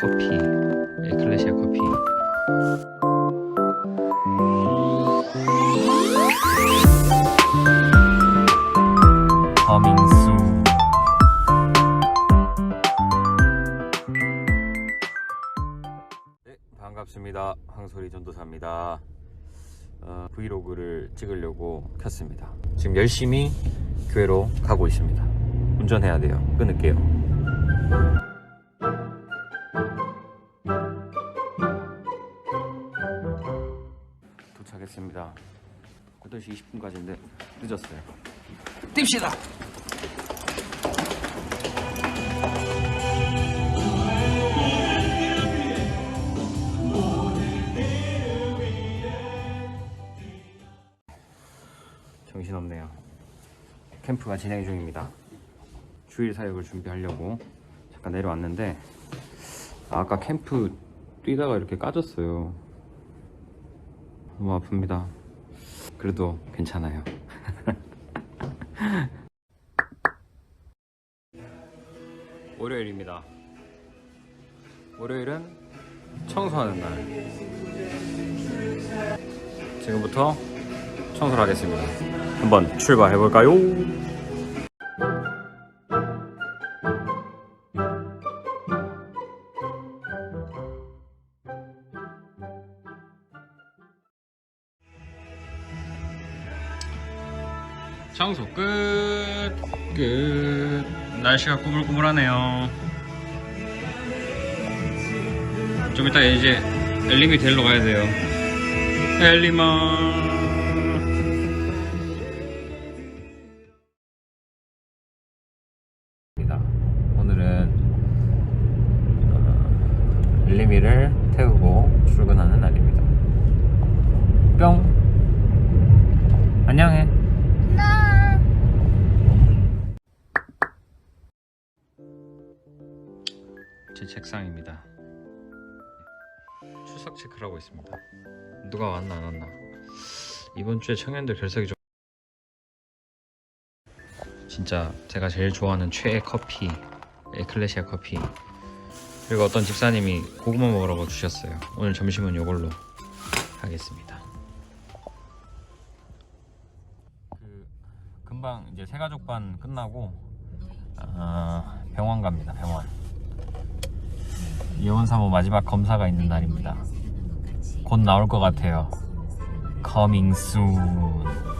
커피 에클레시아 커피 soon 네, 반갑습니다. 황소리 전도사입니다. 어, 브이로그를 찍으려고 켰습니다. 지금 열심히 교회로 가고 있습니다. 운전해야 돼요. 끊을게요. 도착했습니다. 8시 20분까지인데 늦었어요. 뜁시다! 정신없네요. 캠프가 진행 중입니다. 주일 사역을 준비하려고 잠깐 내려왔는데 아까 캠프 뛰다가 이렇게 까졌어요. 너무 아픕니다. 그래도 괜찮아요. 월요일입니다. 월요일은 청소하는 날. 지금부터 청소를 하겠습니다. 한번 출발해 볼까요? 청소 끝. 끝. 날씨가 꾸물꾸물하네요. 좀 이따 이제 엘리미 데리러 가야 돼요. 엘리마. 오늘은 어, 엘리미를 태우고 출근하는 날입니다. 뿅. 안녕해. 제 책상입니다. 출석 체크를 하고 있습니다. 누가 왔나 안 왔나. 이번 주에 청년들 결석이 좀 진짜 제가 제일 좋아하는 최애 커피 에클레시아 커피 그리고 어떤 집사님이 고구마 먹으라고 주셨어요. 오늘 점심은 이걸로 하겠습니다. 그 금방 이제 새가족반 끝나고 아, 병원 갑니다. 병원. 이혼 사모 마지막 검사가 있는 날입니다. 곧 나올 것 같아요. Coming soon.